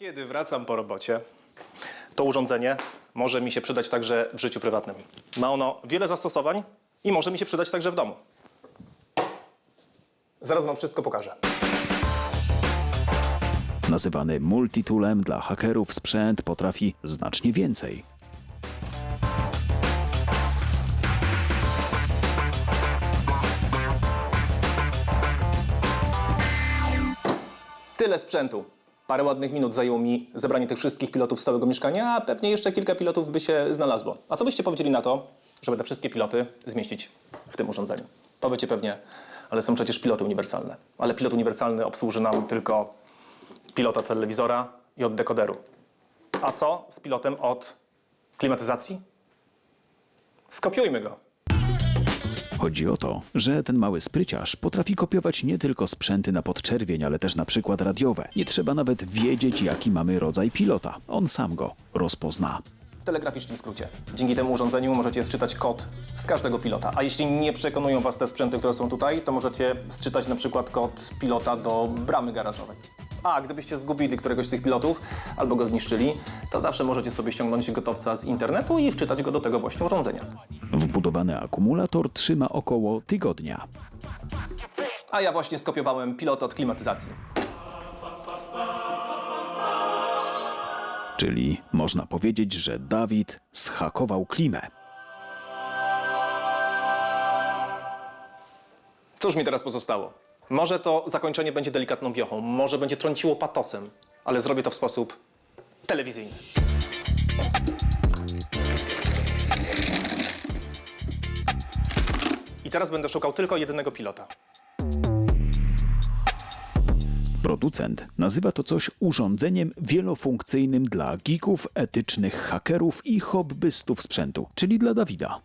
Kiedy wracam po robocie, to urządzenie może mi się przydać także w życiu prywatnym. Ma ono wiele zastosowań i może mi się przydać także w domu. Zaraz wam wszystko pokażę. Nazywany multitoolem dla hakerów sprzęt potrafi znacznie więcej. Tyle sprzętu. Parę ładnych minut zajęło mi zebranie tych wszystkich pilotów z całego mieszkania, a pewnie jeszcze kilka pilotów by się znalazło. A co byście powiedzieli na to, żeby te wszystkie piloty zmieścić w tym urządzeniu? Powiecie pewnie, ale są przecież piloty uniwersalne. Ale pilot uniwersalny obsłuży nam tylko pilota telewizora i od dekoderu. A co z pilotem od klimatyzacji? Skopiujmy go. Chodzi o to, że ten mały spryciarz potrafi kopiować nie tylko sprzęty na podczerwień, ale też na przykład radiowe. Nie trzeba nawet wiedzieć, jaki mamy rodzaj pilota. On sam go rozpozna. W telegraficznym skrócie. Dzięki temu urządzeniu możecie sczytać kod z każdego pilota. A jeśli nie przekonują Was te sprzęty, które są tutaj, to możecie sczytać na przykład kod pilota do bramy garażowej. A gdybyście zgubili któregoś z tych pilotów albo go zniszczyli, to zawsze możecie sobie ściągnąć gotowca z internetu i wczytać go do tego właśnie urządzenia. Wbudowany akumulator trzyma około tygodnia. A ja właśnie skopiowałem pilota od klimatyzacji. Czyli można powiedzieć, że Dawid schakował klimę. Cóż mi teraz pozostało? Może to zakończenie będzie delikatną wiochą, może będzie trąciło patosem, ale zrobię to w sposób telewizyjny. I teraz będę szukał tylko jedynego pilota. Producent nazywa to coś urządzeniem wielofunkcyjnym dla geeków, etycznych hakerów i hobbystów sprzętu, czyli dla Dawida.